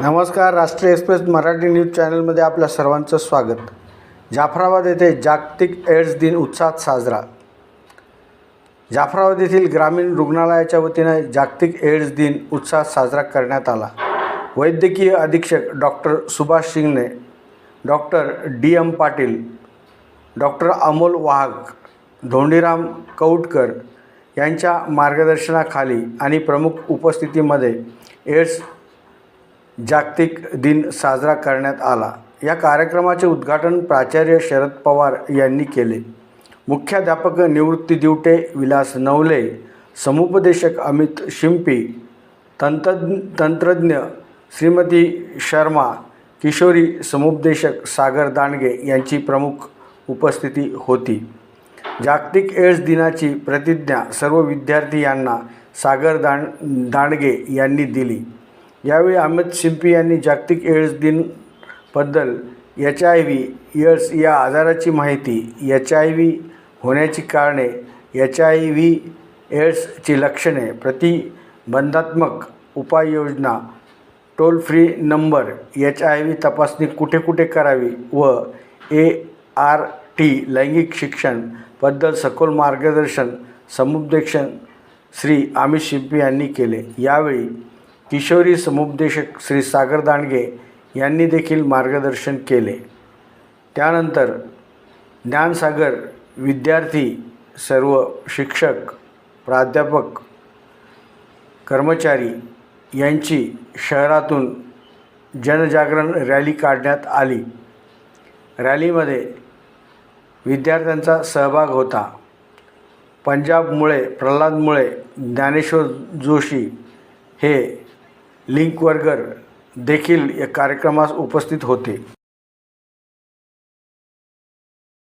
नमस्कार राष्ट्रीय express Marathi news चॅनलमध्ये आपल्या सर्वांचं स्वागत. जाफराबाद येथे जागतिक एड्स दिन उत्साहात साजरा. जाफराबाद येथील ग्रामीण रुग्णालयाच्या वतीनं जागतिक एड्स दिन उत्साहात साजरा करण्यात आला. वैद्यकीय अधीक्षक doctor Subhash Shingane doctor D. M. Patil doctor Amol Wahak Dhondiram Kautkar यांच्या मार्गदर्शनाखाली आणि प्रमुख उपस्थितीमध्ये एड्स जागतिक दिन साजरा करण्यात आला. या कार्यक्रमाचे उद्घाटन प्राचार्य शरद पवार यांनी केले. मुख्याध्यापक निवृत्ती दिवटे विलास नवले समुपदेशक अमित शिंपी तंत्र तंत्रज्ञ श्रीमती शर्मा किशोरी समुपदेशक सागर दांडगे यांची प्रमुख उपस्थिती होती. जागतिक एड्स दिनाची प्रतिज्ञा सर्व विद्यार्थी यांना सागर दांड दांडगे यांनी दिली. यावेळी अमित शिंपी यांनी जागतिक एड्स दिनबद्दल एच आय व्ही एड्स या आजाराची माहिती एच आय व्ही होण्याची कारणे एच आय व्ही एड्सची लक्षणे प्रतिबंधात्मक उपाययोजना toll free number H I V तपासणी कुठे कुठे करावी व ए आर टी लैंगिक शिक्षणबद्दल सखोल मार्गदर्शन समुपदेशन श्री अमित शिंपी यांनी केले. यावेळी किशोरी समुपदेशक श्री सागर दांडगे यांनी देखील मार्गदर्शन केले. त्यानंतर ज्ञानसागर विद्यार्थी सर्व शिक्षक प्राध्यापक कर्मचारी यांची शहरातून जनजागरण रॅली काढण्यात आली. रॅलीमध्ये विद्यार्थ्यांचा सहभाग होता. पंजाब मुळे प्रल्हाद मुळे ज्ञानेश्वर जोशी हे लिंकवर्गर देखील या कार्यक्रमास उपस्थित होते.